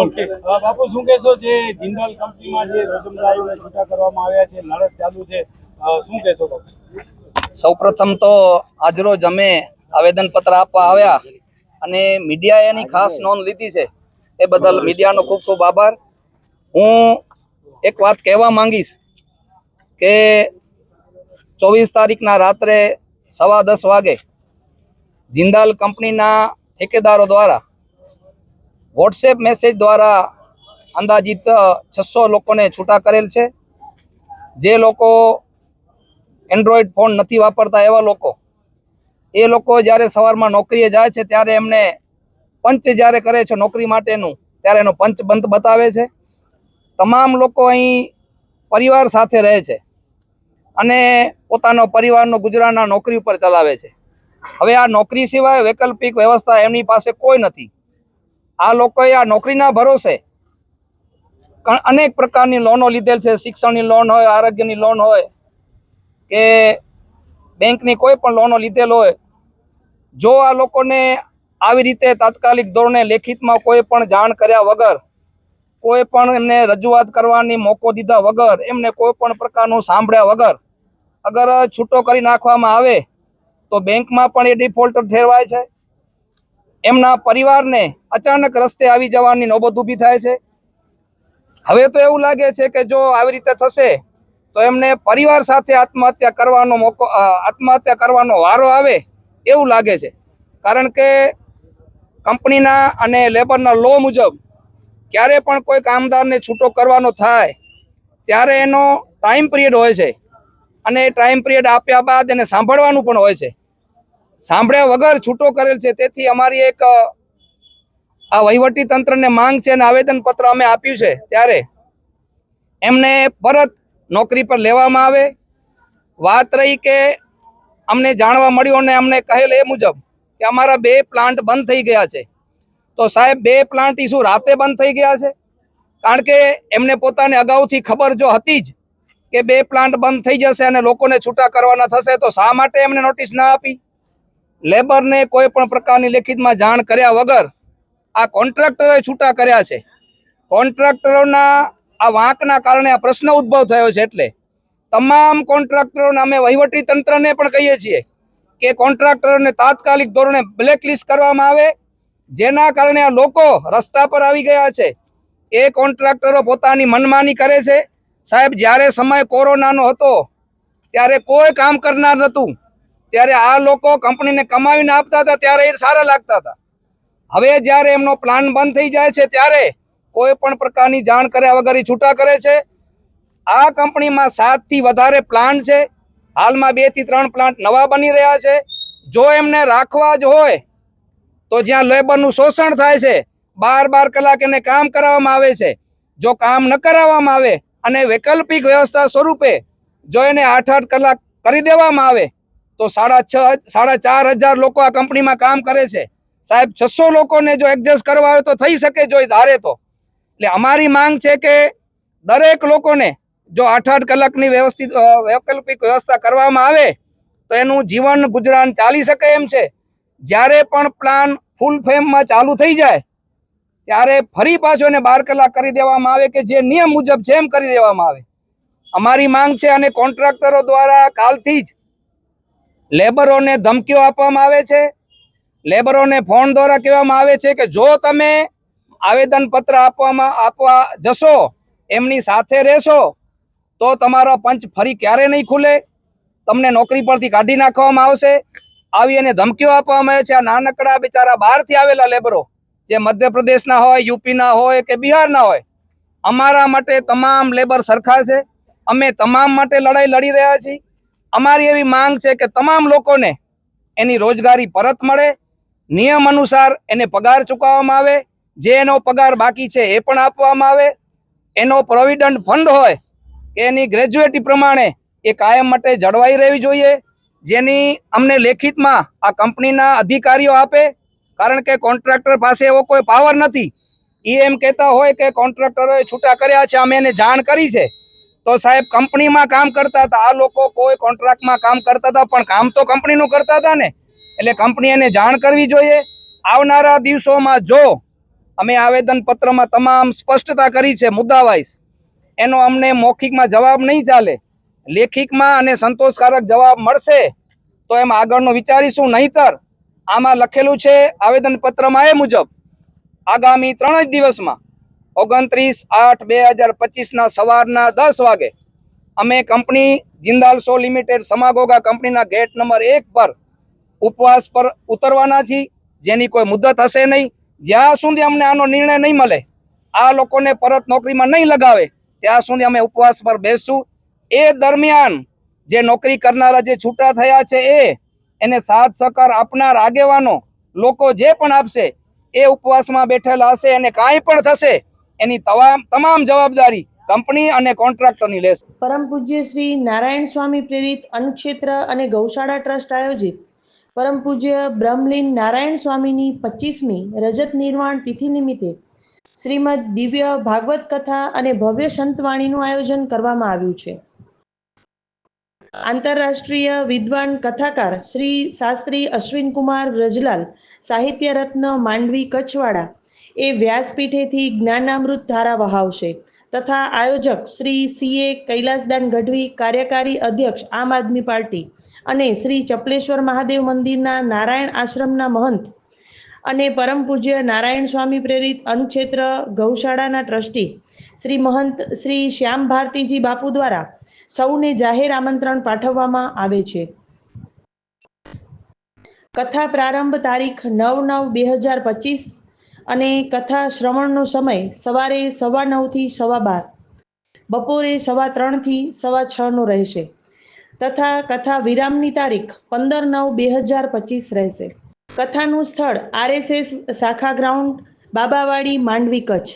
Okay બાપુ શું કહેશો? જે જિંદાલ કંપનીમાં જે રોજમદારીઓને છૂટા કરવામાં આવ્યા છે લડત ચાલુ છે શું કહેશો બાપુ? સૌપ્રથમ તો આજરોજ અમે આવેદનપત્ર આપવા આવ્યા અને મીડિયાએ એની ખાસ નોંધ લીધી છે. એ બદલ મીડિયાનો ખૂબ ખૂબ આભાર. હું એક વાત કહેવા માંગીશ કે ચોવીસ તારીખના રાત્રે સવા દસ વાગે જિંદાલ કંપનીના ઠેકેદારો દ્વારા વોટ્સએપ મેસેજ દ્વારા અંદાજિત છસો લોકોને છૂટા કરેલ છે. જે લોકો એન્ડ્રોઈડ ફોન નથી વાપરતા એવા લોકો, એ લોકો જ્યારે સવારમાં નોકરીએ જાય છે, ત્યારે એમને પંચ જ્યારે કરે છે નોકરી માટેનું, ત્યારે એનો પંચ બંધ બતાવે છે. તમામ લોકો અહીં પરિવાર સાથે રહે છે અને પોતાનો પરિવારનો ગુજરાનના નોકરી ઉપર ચલાવે છે. હવે આ નોકરી સિવાય વૈકલ્પિક વ્યવસ્થા એમની પાસે કોઈ નથી. આ લોકોએ આ નોકરીના ભરોસે અનેક પ્રકારની લોનો લીધેલ છે. શિક્ષણની લોન હોય, આરોગ્યની લોન હોય, કે બેંકની કોઈ પણ લોનો લીધેલ હોય. જો આ લોકોને આવી રીતે તાત્કાલિક ધોરણે લેખિતમાં કોઈ પણ જાણ કર્યા વગર, કોઈ પણ એમને રજૂઆત કરવાની મોકો દીધા વગર, એમને કોઈ પણ પ્રકારનું સાંભળ્યા વગર, અગર છૂટો કરી નાખવામાં આવે, તો બેંકમાં પણ એ ડિફોલ્ટર ઠેરવાય છે. એમના પરિવારને અચાનક રસ્તે આવી જવાની નોબત ઊભી થાય છે. હવે તો એવું લાગે છે કે જો આવી રીતે થશે, તો એમને પરિવાર સાથે આત્મહત્યા કરવાનો મોકો આત્મહત્યા કરવાનો વારો આવે એવું લાગે છે. કારણ કે કંપનીના અને લેબરના લો મુજબ ક્યારે પણ કોઈ કામદારને છૂટો કરવાનો થાય, ત્યારે એનો ટાઈમ પિરિયડ હોય છે. અને એ ટાઈમ પિરિયડ આપ્યા બાદ એને સાંભળવાનું પણ હોય છે. સાંભળ્યા વગર છૂટો કરેલ છે. તેથી અમારી એક આ વહીવટી તંત્રને માંગ છે અને આવેદનપત્ર અમે આપ્યું છે ત્યારે એમને પરત નોકરી પર લેવામાં આવે. વાત રહી કે અમને જાણવા મળ્યું અને અમને કહેલ એ મુજબ કે અમારા બે પ્લાન્ટ બંધ થઈ ગયા છે. તો સાહેબ, બે પ્લાન્ટ શું રાતે બંધ થઈ ગયા છે. કારણ કે એમને પોતાને અગાઉથી ખબર જો હતી જ કે બે પ્લાન્ટ બંધ થઈ જશે અને લોકોને છૂટા કરવાના થશે, તો શા માટે એમને નોટિસ ના આપી? લેબરને કોઈ પણ પ્રકારની લેખિતમાં જાણ કર્યા વગર આ કોન્ટ્રાક્ટરોએ છૂટા કર્યા છે. કોન્ટ્રાક્ટરોના આ વાંકના કારણે આ પ્રશ્ન ઉદ્ભવ થયો છે એટલે તમામ કોન્ટ્રાક્ટરોને અમે વહીવટી તંત્રને પણ કહીએ છીએ કે કોન્ટ્રાક્ટરોને તાત્કાલિક ધોરણે બ્લેકલિસ્ટ કરવામાં આવે. જેના કારણે આ લોકો રસ્તા પર આવી ગયા છે. એ કોન્ટ્રાક્ટરો પોતાની મનમાની કરે છે. સાહેબ, જ્યારે સમય કોરોનાનો હતો, ત્યારે કોઈ કામ કરનાર નહોતું. ત્યારે આ લોકો કંપનીને કમાવીને આપતા હતા, ત્યારે એ સારા લાગતા હતા. હવે જ્યારે એમનો પ્લાન બંધ થઈ જાય છે, ત્યારે કોઈ પણ પ્રકારની જાણ કર્યા વગર એ છૂટા કરે છે. આ કંપનીમાં સાતથી વધારે પ્લાન્ટ છે. હાલમાં બેથી ત્રણ પ્લાન્ટ નવા બની રહ્યા છે. જો એમને રાખવા જ હોય, તો જ્યાં લેબરનું શોષણ થાય છે, બાર બાર કલાક એને કામ કરાવવામાં આવે છે. જો કામ ન કરાવવામાં આવે અને વૈકલ્પિક વ્યવસ્થા સ્વરૂપે જો એને આઠ આઠ કલાક કરી દેવામાં આવે તો સાડા છ સાડા ચાર હજાર લોકો આ કંપનીમાં કામ કરે છે. સાહેબ, છસો લોકોને જો એડજસ્ટ કરવા હોય તો થઈ શકે જો ધારે તો. એટલે અમારી માંગ છે કે દરેક લોકોને જો આઠ આઠ કલાકની વ્યવસ્થિત વૈકલ્પિક વ્યવસ્થા કરવામાં આવે, તો એનું જીવન ગુજરાન ચાલી શકે એમ છે. જ્યારે પણ પ્લાન ફૂલ ફેમમાં ચાલુ થઈ જાય, ત્યારે ફરી પાછો એને બાર કલાક કરી દેવામાં આવે કે જે નિયમ મુજબ એમ કરી દેવામાં આવે. અમારી માંગ છે અને કોન્ટ્રાક્ટરો દ્વારા કાલથી જ લેબરોને ધમકીઓ આપવામાં આવે છે? લેબરોને ફોન દ્વારા કહેવામાં આવે છે કે જો તમે આવેદન પત્ર આપવામાં, આપવા જશો, એમની સાથે રહેશો, તો તમારો પંચ ફરી ક્યારે નહીં ખુલે? તમને નોકરી પરથી કાઢી નાખવામાં આવશે? આવી અને ધમકીઓ આપવામાં આવે છે. આ નાનકડા બિચારા બહારથી આવેલા લેબરો, જે મધ્યપ્રદેશના હોય, યુપીના હોય કે બિહારના હોય, અમારા માટે તમામ લેબર સરખા છે. અમે તમામ માટે લડાઈ લડી રહ્યા છીએ. અમારી એવી માંગ છે કે તમામ લોકોને એની રોજગારી પરત મળે, નિયમ અનુસાર એને પગાર ચૂકવવામાં આવે, જે એનો પગાર બાકી છે એ પણ આપવામાં આવે. એનો પ્રોવિડન્ટ ફંડ હોય કે એની ગ્રેજ્યુએટી પ્રમાણે એ કાયમ માટે જળવાઈ રહેવી જોઈએ, જેની અમને લેખિતમાં આ કંપનીના અધિકારીઓ આપે. કારણ કે કોન્ટ્રાક્ટર પાસે એવો કોઈ પાવર નથી. એ એમ કહેતા હોય કે કોન્ટ્રાક્ટરોએ છૂટા કર્યા છે, અમે એને જાણ કરી છે. તો સાહેબ કંપનીમાં કામ કરતા હતા. આ લોકો કોઈ કોન્ટ્રાક્ટમાં કામ કરતા હતા, પણ કામ તો કંપનીનું કરતા હતા ને. એટલે કંપની એને જાણ કરવી જોઈએ. આવનારા દિવસોમાં જો અમે આવેદન પત્રમાં તમામ સ્પષ્ટતા કરી છે મુદ્દાવાઇઝ એનો અમને મૌખિકમાં જવાબ નહીં ચાલે, લેખિકમાં અને સંતોષકારક જવાબ મળશે, તો એમ આગળનું વિચારીશું. નહીતર આમાં લખેલું છે આવેદન પત્રમાં એ મુજબ, આગામી ત્રણ જ દિવસમાં ઓગણત્રીસ આઠ બે હજાર પચીસના સવારના દસ વાગે અમે company Jindal Saw limited Samagoga કંપનીના ગેટ નંબર એક પર ઉપવાસ પર ઉતરવાના છીએ. જેની કોઈ મુદત હશે નહીં. જ્યાં સુધી અમને આનો નિર્ણય નહીં મળે, આ લોકોને પરત નોકરીમાં નહીં લગાવે, ત્યાં સુધી અમે ઉપવાસ પર બેસશું. એ દરમિયાન જે નોકરી કરનારા જે છૂટા થયા છે એ, એને સાથ સહકાર આપનાર આગેવાનો લોકો જે પણ આપશે, એ ઉપવાસમાં બેઠેલા હશે અને કાંઈ પણ થશે એની તમામ જવાબદારી કંપની અને કોન્ટ્રાક્ટરની લેશે. પરમ પૂજ્ય શ્રી નારાયણ સ્વામી પ્રેરિત અનુક્ષેત્ર અને ગૌશાળા ટ્રસ્ટ આયોજિત પરમ પૂજ્ય બ્રહ્મલીન નારાયણ સ્વામીની પચીસમી રજત નિર્વાણ તિથિ નિમિત્તે શ્રીમદ દિવ્ય ભાગવત કથા અને ભવ્ય સંતવાણીનું આયોજન કરવામાં આવ્યું છે. આંતરરાષ્ટ્રીય વિદ્વાન કથાકાર શ્રી શાસ્ત્રી અશ્વિન કુમાર રજલાલ સાહિત્ય રત્ન માંડવી કચ્છવાડા એ વ્યાસપીઠેથી જ્ઞાનામૃત ધારા વહાવશે. તથા આયોજક શ્રી સીએ કૈલાસદાન ગઢવી, કાર્યકારી અધ્યક્ષ આમ આદમી પાર્ટી અને શ્રી ચપલેશ્વર મહાદેવ મંદિરના નારાયણ આશ્રમના મહંત અને પરમ પૂજ્ય નારાયણ સ્વામી પ્રેરિત અનુક્ષેત્ર ગૌશાળાના ટ્રસ્ટી શ્રી મહંત શ્રી શ્યામ ભારતીજી બાપુ દ્વારા સૌને જાહેર આમંત્રણ પાઠવવામાં આવે છે. કથા પ્રારંભ તારીખ નવ નવ બે હજાર પચીસ અને કથા શ્રવણનો સમય સવારે સવા નવથી સવા બાર, બપોરે સવા ત્રણથી સવા છનો રહેશે તથા કથા વિરામની તારીખ પંદર નવ બે હજાર પચીસ રહેશે. કથાનું સ્થળ આરએસએસ શાખા ગ્રાઉન્ડ, બાબાવાડી, માંડવી કચ્છ.